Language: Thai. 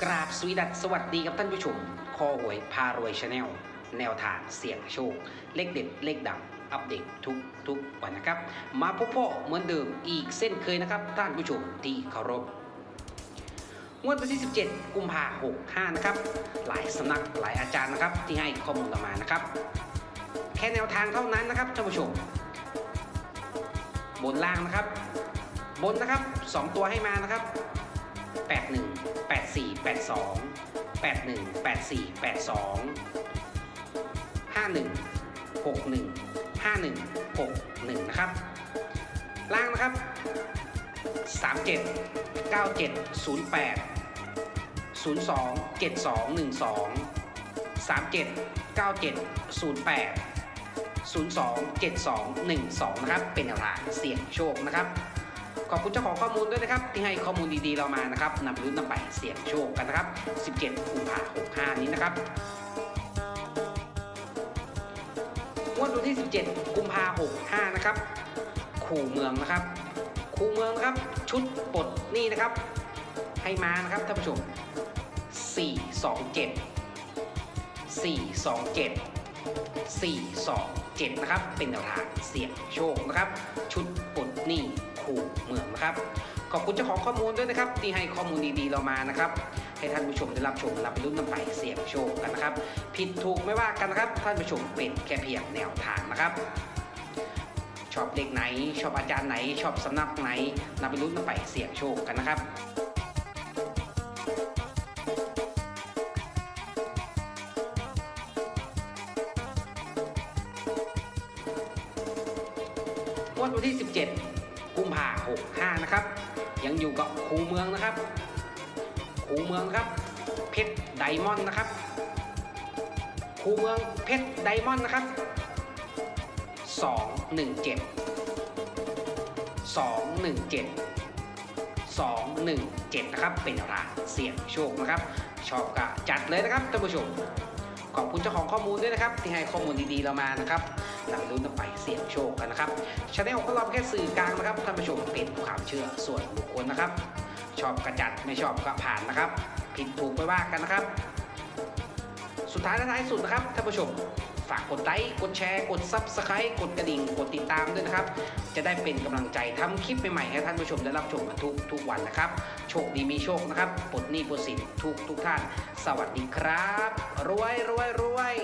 กราบสวีดัสสวัสดีกับท่านผู้ชม คอหวยพารวยชาแนล แนวทางเสี่ยงโชค เลขเด็ด เลขดัง อัปเดตทุกทุกวันนะครับ มาพบพ่อเหมือนเดิมอีกเส้นเคยนะครับ ท่านผู้ชมที่เคารพงวดวันที่ 17 กุมภาพันธ์65นะครับ หลายสำนักหลายอาจารย์นะครับ ที่ให้ข้อมูลมานะครับ แค่แนวทางเท่านั้นนะครับท่านผู้ชม บนล่างนะครับ บนนะครับ 2 ตัวให้มานะครับ 81 84 82 81 84 82 51 61 51 61 นะครับ ล่างนะครับ 37 97 08 02 72 12 37 97 08 02 72 12 นะครับ เป็นแนวทางเสี่ยงโชคนะครับ ขอบคุณเจ้าของข้อมูลด้วยนะครับ ที่ให้ข้อมูลดีๆเรามานะครับนำรุ่นนำไปเสี่ยงโชคกันนะครับ 17กุมภาพันธ์65 นี้นะครับงวดวันที่ 17 กุมภาพันธ์65 นะครับ ขู่เมืองนะครับคูเมืองนะครับ ชุดปลดหนี่นะครับ ให้มานะครับท่านผู้ชม 427 427 427 นะครับ เป็นแนวทางเสี่ยงโชคนะครับ ชุดปลดหนี้ คูกเมืองนะครับ ขอบคุณเจ้าของข้อมูลด้วยนะครับ ที่ให้ข้อมูลดีๆเรามานะครับ ให้ท่านผู้ชมได้รับชมรับรุ่นนำไปเสี่ยงโชคกันนะครับ ผิดถูกไม่ว่ากันนะครับ ท่านผู้ชมเป็นแค่เพียงแนวทางนะครับชอบเด็กไหน ชอบอาจารย์ไหน ชอบสำนักไหนนำไปลุ้นนำไปเสี่ยงโชคกันนะครับงวดวันที่ 17 กุมภา65 นะครับ ยังอยู่กับคูเมืองนะครับ คูเมืองครับ เพชรไดมอนด์นะครับ คูเมืองเพชรไดมอนด์นะครับ 217 217 217 นะครับ เป็นแนวทางเสี่ยงโชคนะครับ ชอบก็จัดเลยนะครับท่านผู้ชม ขอบคุณเจ้าของข้อมูลด้วยนะครับ ที่ให้ข้อมูลดีๆเรามานะครับ นำลุ้นไปเสี่ยงโชคกันนะครับชาแนลของเราแค่สื่อกลางนะครับท่านผู้ชมเป็นความเชื่อส่วนบุคคลนะครับ ชอบกระจัดไม่ชอบก็ผ่านนะครับ ผิดถูกไปว่ากันนะครับ สุดท้ายและท้ายสุดนะครับท่านผู้ชมฝากกดไลค์ กดแชร์ กดซับสไครต์กดกระดิ่ง กดติดตามด้วยนะครับ จะได้เป็นกำลังใจทำคลิปใหม่ๆให้ท่านผู้ชมได้รับชมกันทุกทุกวันนะครับ โชคดีมีโชคนะครับปลดหนี้ปลดสินทุกทุกท่าน สวัสดีครับ รวยรวยรวย